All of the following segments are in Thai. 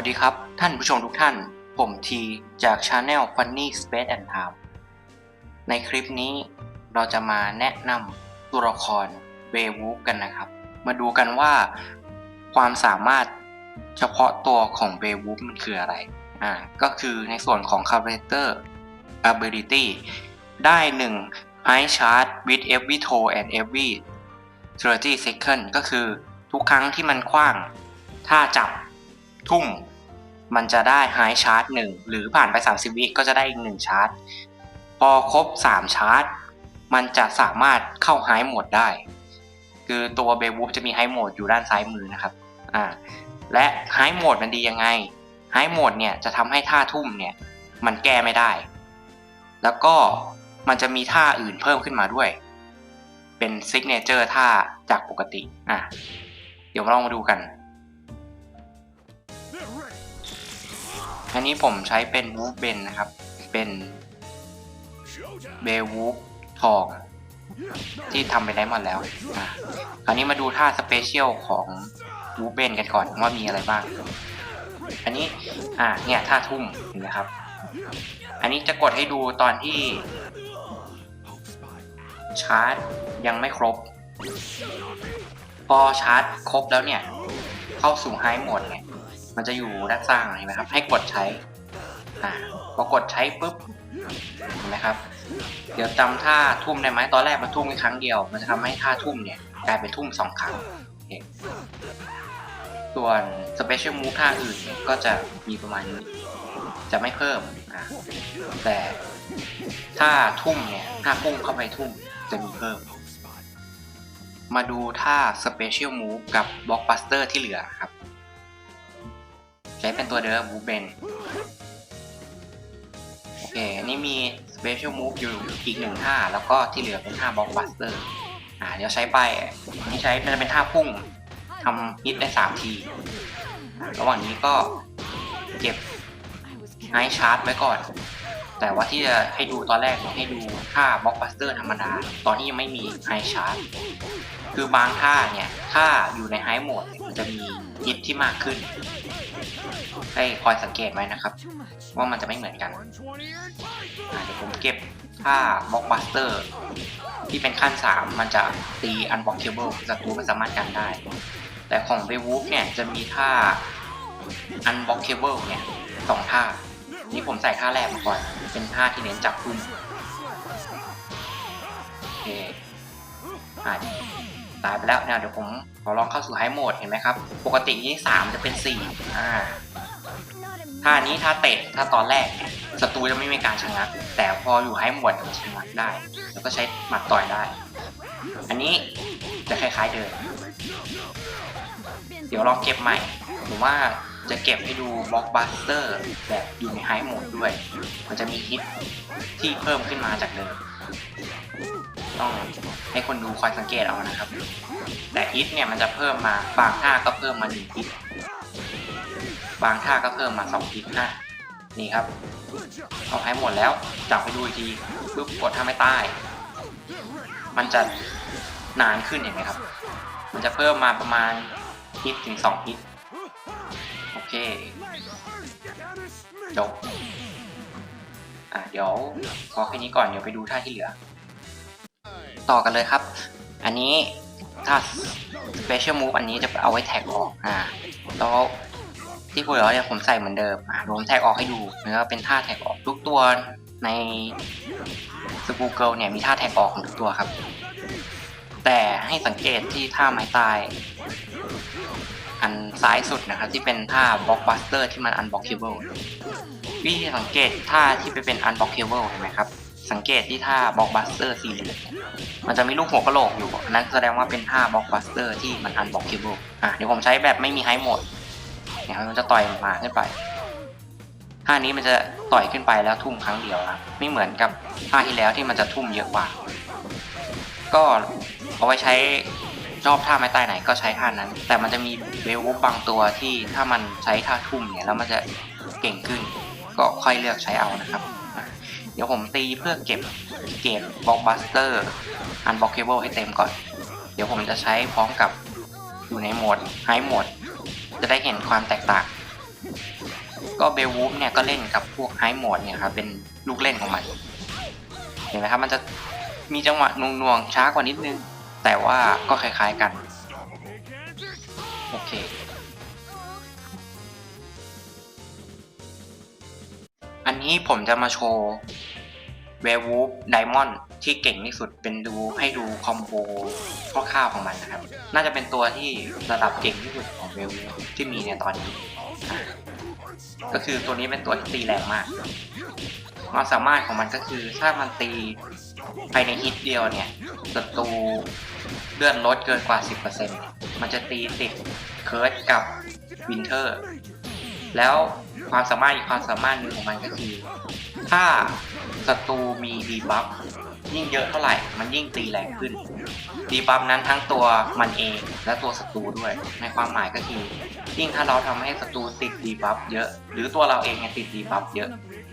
วัสดีครับ ท่านผู้ชมทุกท่าน ผมทีจาก Channel Funny Space and Time ในคลิปนี้เราจะมาแนะนำตัวละครเววูฟกันนะครับ มาดูกันว่า ความสามารถเฉพาะตัวของเววูฟมันคืออะไร อ่า ก็คือในส่วนของ Character Ability ได้ 1 High Charge with every toe and every 30 second ก็คือทุกครั้งที่มันคว้าง ถ้าจับทุ่ม มันจะได้ High Charge 1หรือผ่านไป 30 วิก็จะได้อีก1ชาร์จ พอครบ 3 ชาร์จ มันจะสามารถเข้า High Mode ได้ คือตัวเบวูฟจะมี High Mode อยู่ด้านซ้ายมือนะครับอ่าและ High Mode มันดียังไง High Mode เนี่ยจะทำให้ท่าทุ่มเนี่ยมันแก้ไม่ได้ แล้วก็มันจะมีท่าอื่นเพิ่มขึ้นมาด้วย เป็นซิกเนเจอร์ท่าจากปกติอะเดี๋ยวมาลองมาดูกัน อันนี้ผมใช้เป็นวูฟเบนนะครับ เป็นเบวูฟทอง ที่ทำไปได้หมดแล้วอะคราวนี้มาดูท่าสเปเชียลของวูฟเบนกันก่อนว่ามีอะไรบ้าง อันนี้อะเนี่ยท่าทุ่มเห็นไหมครับ อันนี้จะกดให้ดูตอนที่ชาร์จยังไม่ครบ พอชาร์จครบแล้วเนี่ย เข้าสู่ไฮโหมดเนี่ย มันจะอยู่ด้านล่างเห็นไหมครับ ให้กดใช้อ่าพอกดใช้ปุ๊บเห็นไหมครับ เดี๋ยวจำท่าทุ่มได้ไหมตอนแรกมันทุ่มแค่ครั้งเดียว มันจะทำให้ท่าทุ่มเนี่ยกลายเป็นทุ่มสองครั้งส่วนสเปเชียลมูฟท่าอื่นเนี่ยก็จะมีประมาณนี้จะไม่เพิ่มแต่ถ้าทุ่มเนี่ยถ้าพุ่งเข้าไปทุ่มจะมีเพิ่ม มาดูท่า Special Move กับ Blockbuster ที่เหลือครับ ใช้เป็นตัวเดิม Move Ben โอเคอันนี้มี Special Move อยู่อีกหนึ่งท่า แล้วก็ที่เหลือเป็นท่า Blockbuster อ่าเดี๋ยวใช้ไปอันนี้ใช้มันจะเป็นท่าพุ่งทำฮิตได้3ที ระหว่างนี้ก็เก็บไฮชาร์จไว้ก่อน แต่ว่าที่จะให้ดูตอนแรกให้ดูท่าบล็อกบัสเตอร์ธรรมดา ตอนนี้ยังไม่มีไฮชาร์จ คือบางท่าเนี่ย ถ้าอยู่ในไฮโหมดมันจะมีฮิตที่มากขึ้น ให้คอยสังเกตไว้นะครับ ว่ามันจะไม่เหมือนกันเดี๋ยวผมเก็บท่าบล็อกบัสเตอร์ที่เป็นขั้น 3 มันจะตีอันบล็อกเคเบิลศัตรูไม่สามารถกันได้ แต่ของเบวูฟเนี่ยจะมีท่าอันบล็อกเคเบิลเนี่ยสองท่า นี่ผมใส่ท่าแรกมาก่อน เป็นท่าที่เน้นจับพุ่มโอเคอะ ตายไปแล้วเนี่ยเดี๋ยวผมขอลองเข้าสู่ไฮโหมดเห็นไหมครับ ปกตินี่สามจะเป็นสี่อ่าท่านี้ท่าเตะถ้าตอนแรกศัตรูจะไม่มีการชะงัก แต่พออยู่ไฮโหมดมันชะงักได้ แล้วก็ใช้หมัดต่อยได้ อันนี้จะคล้ายๆเดิมเดี๋ยวลองเก็บใหม่ผมว่าจะเก็บให้ดูบล็อกบัสเตอร์แบบอยู่ในไฮโหมดด้วย มันจะมีฮิตที่เพิ่มขึ้นมาจากเดิม ต้องให้คนดูคอยสังเกตเอานะครับ แต่ฮิตเนี่ยมันจะเพิ่มมาบางท่าก็เพิ่มมาหนึ่งฮิตบางท่าก็เพิ่มมาสองฮิตนะนี่ครับเอาไฮหมดแล้วจับไปดูอีกทีปุ๊บกดท่าไม่ใต้มันจะนานขึ้นเห็นไหมครับ มันจะเพิ่มมาประมาณฮิตถึงสองฮิตโอเคจบอะเดี๋ยวพอแค่นี้ก่อนเดี๋ยวไปดูท่าที่เหลือ ต่อกันเลยครับ อันนี้ถ้า special move อันนี้จะเอาไว้แท็กออกอ่าแล้วที่พูดแล้วเนี่ยผมใส่เหมือนเดิมอ่ารวมแท็กออกให้ดูนะครับเป็นท่าแท็กออกทุกตัวในสกูเกิลเนี่ยมีท่าแท็กออกของทุกตัวครับ แต่ให้สังเกตที่ท่าไม้ตาย อันซ้ายสุดนะครับ ที่เป็นท่าบล็อกบัสเตอร์ที่มันอันบล็อกเคเบิลวิธีสังเกตท่าที่ไปเป็นอันบล็อกเคเบิลเห็นไหมครับ สังเกตที่ท่าบล็อกบัสเตอร์สีเหลี่ยมมันจะมีลูกหัวกระโหลกอยู่นนั้นแสดงว่าเป็นท่าบล็อกบัสเตอร์ที่มันอันบล็อกเคเบิลอะเดี๋ยวผมใช้แบบไม่มีไฮโหมดเนี่ยมันจะต่อยมาขึ้นไปท่านี้มันจะต่อยขึ้นไปแล้วทุ่มครั้งเดียวครับไม่เหมือนกับท่าที่แล้วที่มันจะทุ่มเยอะกว่า ก็เอาไว้ใช้ชอบท่าไม้ตายไหนก็ใช้ท่านั้น แต่มันจะมีเวลวุบบางตัวที่ถ้ามันใช้ท่าทุ่มเนี่ยแล้วมันจะเก่งขึ้น ก็ค่อยเลือกใช้เอานะครับ ดี๋ยวผมตีเพื่อเก็บเกรดบล็อกบัสเตอร์อันบล็อกเคเบิลให้เต็มก่อน เดี๋ยวผมจะใช้พร้อมกับอยู่ในโหมดไฮโหมด จะได้เห็นความแตกต่าง ก็เบลวูฟเนี่ยก็เล่นกับพวกไฮโหมดเนี่ยครับเป็นลูกเล่นของมัน เห็นไหมครับมันจะมีจังหวะน่วงๆช้ากว่านิดนึง แต่ว่าก็คล้ายๆกัน โอเคอันนี้ผมจะมาโชว์ เววูฟไดมอนด์ที่เก่งที่สุดเป็นดูให้ดูคอมโบคร่าวๆของมันนะครับ น่าจะเป็นตัวที่ระดับเก่งที่สุดของเววูฟที่มีในตอนนี้ ก็คือตัวนี้เป็นตัวที่ตีแรงมากความสามารถของมันก็คือถ้ามันตีภายในฮิตเดียวเนี่ยศัตรูเลื่อนลดเกินกว่า 10%มันจะตีติดเคิร์ดกับวินเทอร์ แล้วความสามารถอีกความสามารถหนึ่งของมันก็คือ ถ้า ศัตรูมีดีบัฟยิ่งเยอะเท่าไหร่ มันยิ่งตีแรงขึ้น ดีบัฟนั้นทั้งตัวมันเองและตัวศัตรูด้วย ในความหมายก็คือยิ่งถ้าเราทำให้ศัตรูติดดีบัฟเยอะ หรือตัวเราเองเนี่ยติดดีบัฟเยอะ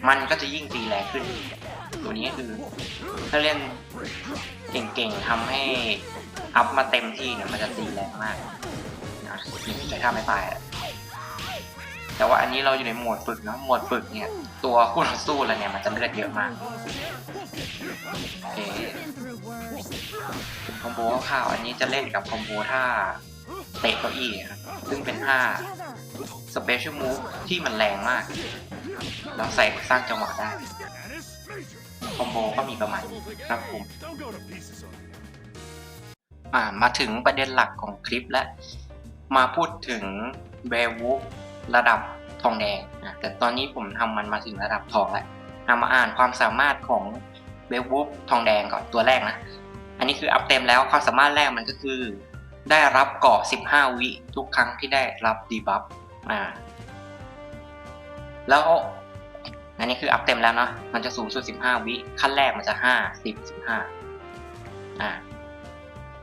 มันก็จะยิ่งตีแรงขึ้น ตัวนี้คือ ถ้าเล่นเก่งๆทำให้อัพมาเต็มที่เนี่ยมันจะตีแรงมากนะนี่ใช้ท่าไม่ตายอะ แต่ว่าอันนี้เราอยู่ในโหมดฝึกนะโหมดฝึกเนี่ย ตัวคู่ต่อสู้อะไรเนี่ยมันจะเลือดเยอะมากโอเคคอมโบคร่าวอันนี้จะเล่นกับคอมโบท่าเตะเก้าอี้ครับซึ่งเป็นท่าสเปเชียลมูฟที่มันแรงมาก แล้วใส่สร้างจังหวะได้ คอมโบก็มีประมาณนี้ครับผมมาถึงประเด็นหลักของคลิปและ มาพูดถึงเบลวูฟ ระดับทองแดงอะแต่ตอนนี้ผมทำมันมาถึงระดับทองแล้วเอามาอ่านความสามารถของเบลวูฟทองแดงก่อนตัวแรกนะ อันนี้คืออัพเต็มแล้วความสามารถแรกมันก็คือ ได้รับเกาะ 15 วิทุกครั้งที่ได้รับดีบัฟอ่าแล้วอันนี้คืออัพเต็มแล้วเนาะมันจะสูงสุด 15 วิขั้นแรกมันจะ 5 10 15อ่า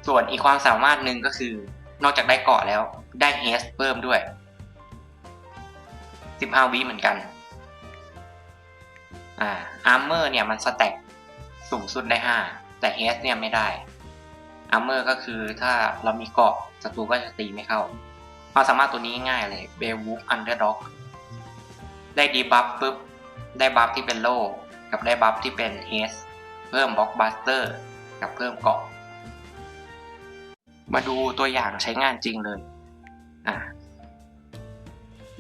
ส่วนอีกความสามารถหนึ่งก็คือ นอกจากได้เกาะแล้วได้เฮสเพิ่มด้วย 15 วิเหมือนกัน อ่า อาร์เมอร์เนี่ยมันสแต็กสูงสุดได้ 5 แต่เฮสเนี่ยไม่ได้ อาร์เมอร์ก็คือถ้าเรามีเกาะศัตรูก็จะตีไม่เข้าความสามารถตัวนี้ง่ายเลยเบลวูฟอันเดอร์ด็อก ได้ดีบัฟปุ๊บ ได้บัฟที่เป็นโล่กับได้บัฟที่เป็นเฮสเพิ่มบล็อกบัสเตอร์กับเพิ่มเกาะ มาดูตัวอย่างใช้งานจริงเลย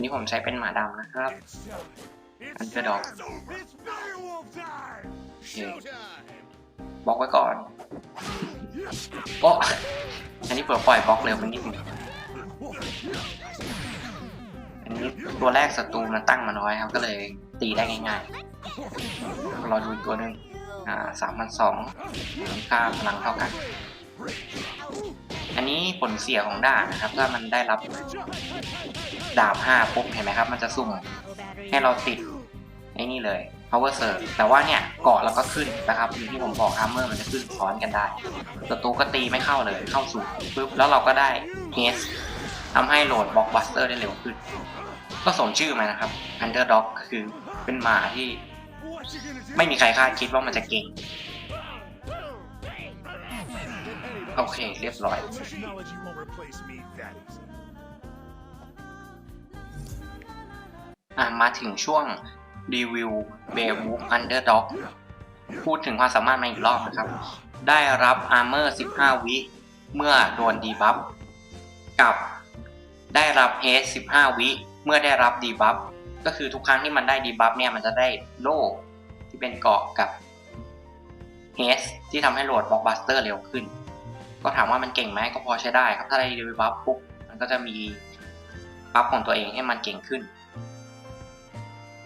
นี่ผมใช้เป็นหมาดำนะครับ อันเดอร์ด็อกบล็อกไว้ก่อนโอ้อันนี้เปิดปล่อยบล็อกเร็วไปนิดนึงอันนี้ตัวแรกศัตรูมันตั้งมาน้อยครับ ก็เลยตีได้ง่ายๆ รอดูตัวหนึ่งอ่าสามพันสองค่าพลังเท่ากัน อันนี้ผลเสียของดาบนะครับ ถ้ามันได้รับ ดาบห้าปุ๊บเห็นไหมครับ มันจะสุ่มให้เราติดไอ้นี่เลย power surge แต่ว่าเนี่ยเกาะแล้วก็ขึ้นนะครับอย่างที่ผมบอก armor มันจะขึ้นซ้อนกันได้ศัตรูก็ตีไม่เข้าเลยเข้าสู่ปุ๊บแล้วเราก็ได้ haste ทำให้โหลด blockbuster ได้เร็วขึ้น ก็สมชื่อมานนะครับ underdog ก็คือเป็นหมาที่ ไม่มีใครคาดคิดว่ามันจะเก่ง โอเค เรียบร้อย อะมาถึงช่วงรีวิว Beowulf Underdog พูดถึงความสามารถมาอีกรอบนะครับ ได้รับ Armor 15 วิ เมื่อโดนดีบัฟกับได้รับ Haste 15 วิ เมื่อได้รับดีบัฟก็คือทุกครั้งที่มันได้ดีบัฟเนี่ยมันจะได้โล่ที่เป็นเกาะกับ Haste ที่ทำให้โหลดบล็อกบัสเตอร์เร็วขึ้น ก็ถามว่ามันเก่งไหมก็พอใช้ได้ครับถ้าได้ดีบัฟปุ๊บมันก็จะมีบัฟของตัวเองให้มันเก่งขึ้น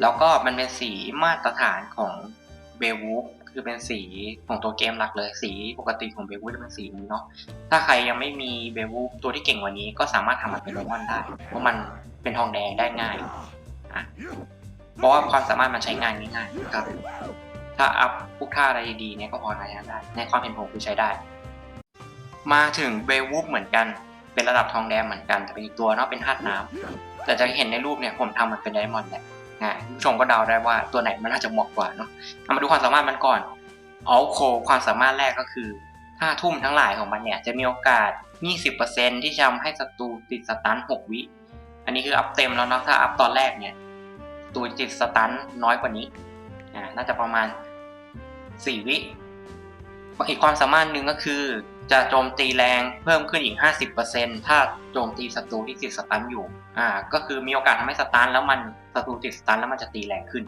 แล้วก็มันเป็นสีมาตรฐานของเบวูฟคือเป็นสีของตัวเกมหลักเลยสีปกติของเบวูฟจะเป็นสีนี้เนาะถ้าใครยังไม่มีเบวูฟตัวที่เก่งกว่านี้ก็สามารถทำมันเป็นโรมอนได้เพราะมันเป็นทองแดงได้ง่ายอะเพราะว่าความสามารถมันใช้งานง่ายๆครับ ถ้าอัพพวกท่าอะไรดีๆเนี่ยก็พอใช้ได้ ในความเห็นผมคือใช้ได้ มาถึงเบวูฟเหมือนกันเป็นระดับทองแดงเหมือนกันแต่เป็นอีกตัวเนาะเป็นธาตุน้ำแต่จะเห็นในรูปเนี่ยผมทำมันเป็นไดมอนด์แหละ อะคุณผู้ชมก็เดาได้ว่าตัวไหนมันน่าจะเหมาะกว่าเนาะเอามาดูความสามารถมันก่อนเอาโคความสามารถแรกก็คือถ้าทุ่มทั้งหลายของมันเนี่ยจะมีโอกาส 20%ที่จะทำให้ศัตรูติดสตัน6 วิ อันนี้คืออัพเต็มแล้วเนาะถ้าอัพตอนแรกเนี่ยตูจิตสตันน้อยกว่านี้อ่าน่าจะประมาณ 4 วิอีกความสามารถหนึ่งก็คือ จะโจมตีแรงเพิ่มขึ้นอีก 50%ถ้าโจมตีศัตรูที่ติดสตันอยู่ อ่า ก็คือมีโอกาสทำให้สตันแล้วมันศัตรูติดสตันแล้วมันจะตีแรงขึ้น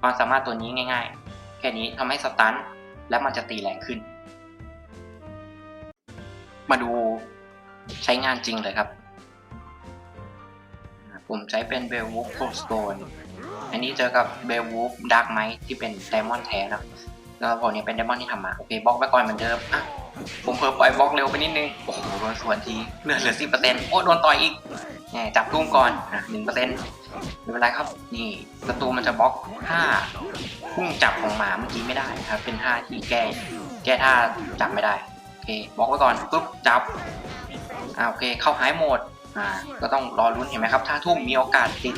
ความสามารถตัวนี้ง่าย ๆ แค่นี้ทำให้สตันแล้วมันจะตีแรงขึ้น มาดูใช้งานจริงเลยครับ ผมใช้เป็นเบลวูฟโคสโตนอันนี้เจอกับเบลวูฟดาร์กไมท์ที่เป็นไดมอนด์แท้นะแล้วผมเนี่ยเป็นไดมอนด์ที่ทำมา โอเคบล็อกไปก่อนเหมือนเดิมอะ ผมเพิ่มปล่อยบล็อกเร็วไปนิดนึง โอ้โหโดนสวนทีเลือดเหลือสิบเปอร์เซ็นต์โอ้โดนต่อยอีกแหมจับตุ้มก่อนอะหนึ่งเปอร์เซ็นต์ไม่เป็นไรครับ นี่ศัตรูมันจะบล็อกท่าพุ่งจับของหมาเมื่อกี้ไม่ได้ครับ เป็นท่าที่แก้ แก้ท่าจับไม่ได้ โอเคบล็อกไว้ก่อนปุ๊บจับ อ่าโอเค เข้าหายโหมด อ่า ก็ต้องรอลุ้นเห็นไหมครับ ถ้าทุ่มมีโอกาสติด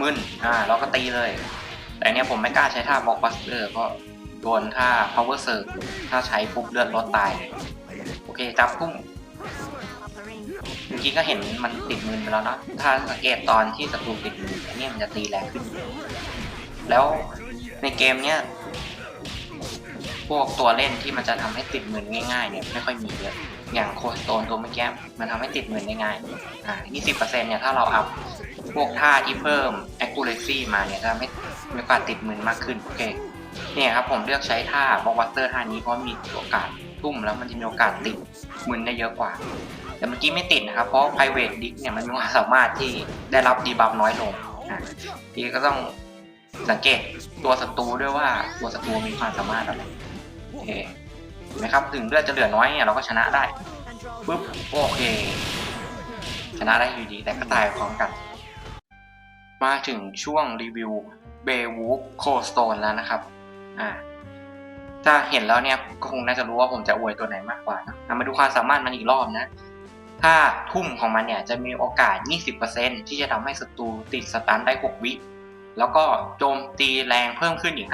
มึนอ่า เราก็ตีเลย แต่เนี้ยผมไม่กล้าใช้ท่าบล็อกบัสเตอร์เพราะ โดนท่า power surge ถ้าใช้ปุ๊บเลือดลดตายเลยโอเคจับพุ่งเมื่อกี้ก็เห็นมันติดมืนไปแล้วนะ ถ้าสังเกตตอนที่ศัตรูติดมืออันนี้มันจะตีแรงขึ้น แล้วในเกมเนี้ยพวกตัวเล่นที่มันจะทำให้ติดมือง่ายๆเนี่ยไม่ค่อยมีเยอะ อย่างโคสโตนตัวเมื่อกี้มันทำให้ติดมือได้ง่าย อ่า 20%เนี่ยถ้าเราอัพพวกท่าที่เพิ่ม accuracy มาเนี่ยจะทำให้มีโอกาสติดมือมากขึ้น โอเค เนี่ยครับผมเลือกใช้ท่าบล็อกบัสเตอร์ท่านี้เพราะมีโอกาสทุ่มแล้วมันจะมีโอกาสติดมือได้เยอะกว่า แต่เมื่อกี้ไม่ติดนะครับ เพราะ private dick เนี่ยมันมีความสามารถที่ได้รับดีบัฟน้อยลงอ่าพี่ก็ต้องสังเกตตัวศัตรูด้วยว่าตัวศัตรูมีความสามารถอะไรโอเคเห็นไหมครับถึงเลือดจะเหลือน้อยเนี่ยเราก็ชนะได้ปุ๊บโอเค ชนะได้อยู่ดีแต่ก็ตายพร้อมกัน มาถึงช่วงรีวิวเบวูฟโคสโตนแล้วนะครับ อ่าถ้าเห็นแล้วเนี่ยก็คงน่าจะรู้ว่าผมจะอวยตัวไหนมากกว่านะมาดูความสามารถมันอีกรอบนะ ถ้าทุ่มของมันเนี่ยจะมีโอกาส 20%ที่จะทำให้ศัตรูติดสตันได้ 6 วิ แล้วก็โจมตีแรงเพิ่มขึ้นอีก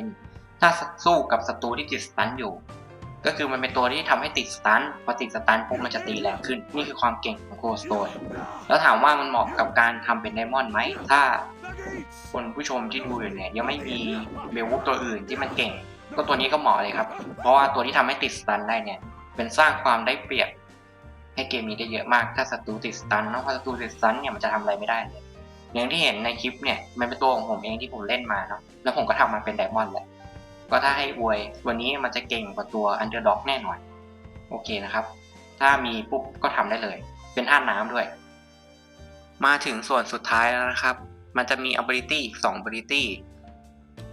50%ถ้าสู้กับศัตรูที่ติดสตันอยู่ ก็คือมันเป็นตัวที่ทำให้ติดสตันพอติดสตันปุ๊บมันจะตีแรงขึ้น นี่คือความเก่งของโคสโตนแล้วถามว่ามันเหมาะกับการทำเป็นไดมอนด์ไหมถ้า คนผู้ชมที่ดูอยู่เนี่ยยังไม่มีเบลวุฟตัวอื่นที่มันเก่ง ก็ตัวนี้ก็เหมาะเลยครับ เพราะว่าตัวที่ทำให้ติดสตันได้เนี่ย เป็นสร้างความได้เปรียบ ให้เกมนี้ได้เยอะมาก ถ้าศัตรูติดสตันเนาะพอศัตรูติดสตันเนี่ยมันจะทำอะไรไม่ได้เลยอย่างที่เห็นในคลิปเนี่ยมันเป็นตัวของผมเองที่ผมเล่นมาเนาะแล้วผมก็ทำมันเป็นไดมอนด์แหละก็ถ้าให้อวยวันนี้มันจะเก่งกว่าตัวอันเดอร์ด็อกแน่นอนโอเคนะครับ ถ้ามีปุ๊บก็ทำได้เลย เป็นท่าน้ำด้วย มาถึงส่วนสุดท้ายแล้วนะครับ มันจะมี ability อีก2 ability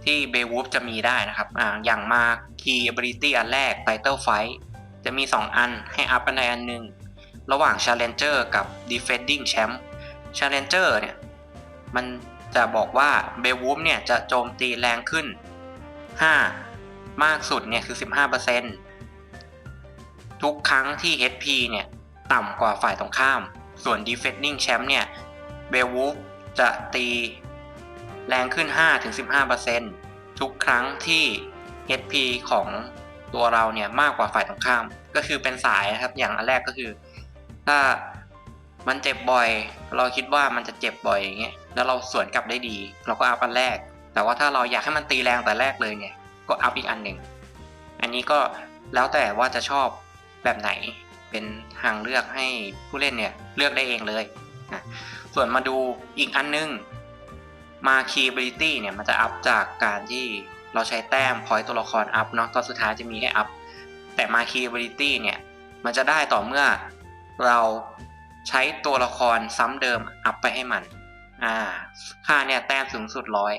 ที่เบวูฟจะมีได้นะครับออย่างมา key ability อันแรก title fight จะมี 2 อันให้อัพอันใดอันหนึ่ง ระหว่าง challenger กับ defending champ challenger เนี่ย มันจะบอกว่าเบวูฟเนี่ยจะโจมตีแรงขึ้น 5 มากสุดเนี่ยคือ 15%ทุกครั้งที่ HP เนี่ย ต่ำกว่าฝ่ายตรงข้าม ส่วน defending champ เนี่ยเบวูฟ จะตีแรงขึ้น 5-15%ทุกครั้งที่ HP ของตัวเราเนี่ยมากกว่าฝ่ายตรงข้าม ก็คือเป็นสายนะครับ อย่างอันแรกก็คือ ถ้ามันเจ็บบ่อย เราคิดว่ามันจะเจ็บบ่อยอย่างเงี้ย แล้วเราสวนกลับได้ดี เราก็อัพอันแรก แต่ว่าถ้าเราอยากให้มันตีแรงแต่แรกเลยเนี่ย ก็อัพอีกอันหนึ่ง อันนี้ก็แล้วแต่ว่าจะชอบแบบไหน เป็นทางเลือกให้ผู้เล่นเนี่ยเลือกได้เองเลยนะ ส่วนมาดูอีกอันนึงมา key ability เนี่ยมันจะอัพจากการที่เราใช้แต้ม point ตัวละครอัพเนาะตอนสุดท้ายจะมีให้อัพ แต่มา key ability เนี่ย มันจะได้ต่อเมื่อเราใช้ตัวละครซ้ำเดิมอัพไปให้มัน อ่า ค่าเนี่ยแต้มสูงสุดร้อย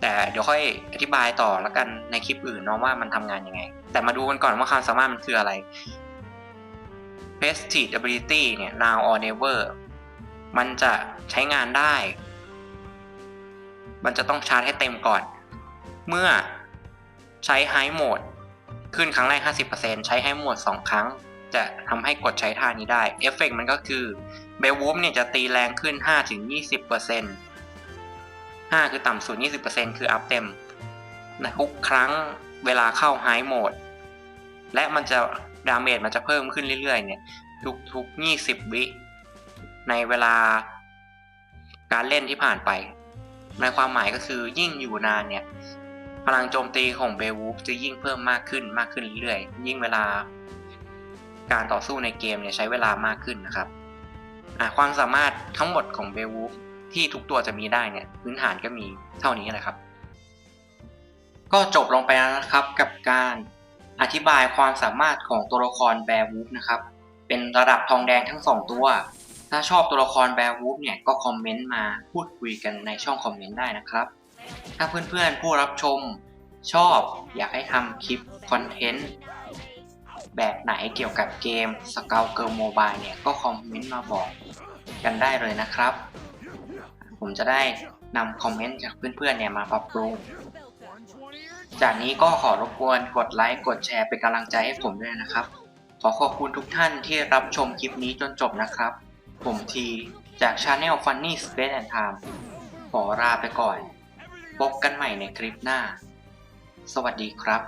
แต่เดี๋ยวค่อยอธิบายต่อแล้วกันในคลิปอื่นเนาะว่ามันทำงานยังไง แต่มาดูกันก่อนว่าความสามารถมันคืออะไร Prestige Ability เนี่ย Now or Never มันจะใช้งานได้ มันจะต้องชาร์จให้เต็มก่อน เมื่อใช้ High Mode ขึ้นครั้งแรก 50%ใช้ High Mode 2ครั้ง จะทำให้กดใช้ท่านี้ได้ เอฟเฟกมันก็คือเบลวูฟเนี่ยจะตีแรงขึ้น 5-20% 5 คือต่ำสุด 20%คืออัพเต็มนะทุกครั้งเวลาเข้าไฮโหมด และมันจะดาเมจมันจะเพิ่มขึ้นเรื่อยๆเนี่ย ทุกๆ 20 วิ ในเวลาการเล่นที่ผ่านไป ในความหมายก็คือยิ่งอยู่นานเนี่ย พลังโจมตีของเบลวูฟจะยิ่งเพิ่มมากขึ้นมากขึ้นเรื่อยๆยิ่งเวลา การต่อสู้ในเกมเนี่ยใช้เวลามากขึ้นนะครับความสามารถทั้งหมดของเบลวูฟที่ทุกตัวจะมีได้เนี่ยพื้นฐานก็มีเท่านี้แหละครับ ก็จบลงไปแล้วนะครับกับการอธิบายความสามารถของตัวละครแบร์วูฟนะครับ เป็นระดับทองแดงทั้งสองตัว ถ้าชอบตัวละครแบร์วูฟเนี่ยก็คอมเมนต์มาพูดคุยกันในช่องคอมเมนต์ได้นะครับ ถ้าเพื่อนๆผู้รับชมชอบอยากให้ทำคลิปคอนเทนต์แบบไหนเกี่ยวกับเกม s c o u t Girl Mobile เนี่ยก็คอมเมนต์มาบอกกันได้เลยนะครับ ผมจะได้นำคอมเมนต์จากเพื่อนๆเนี่ยมาปรับปรุง จากนี้ก็ขอรบกวนกดไลค์กดแชร์เป็นกำลังใจให้ผมด้วยนะครับ ขอขอบคุณทุกท่านที่รับชมคลิปนี้จนจบนะครับ ผมทีจาก Channel Funny Space and Time ขอลาไปก่อน พบกันใหม่ในคลิปหน้า สวัสดีครับ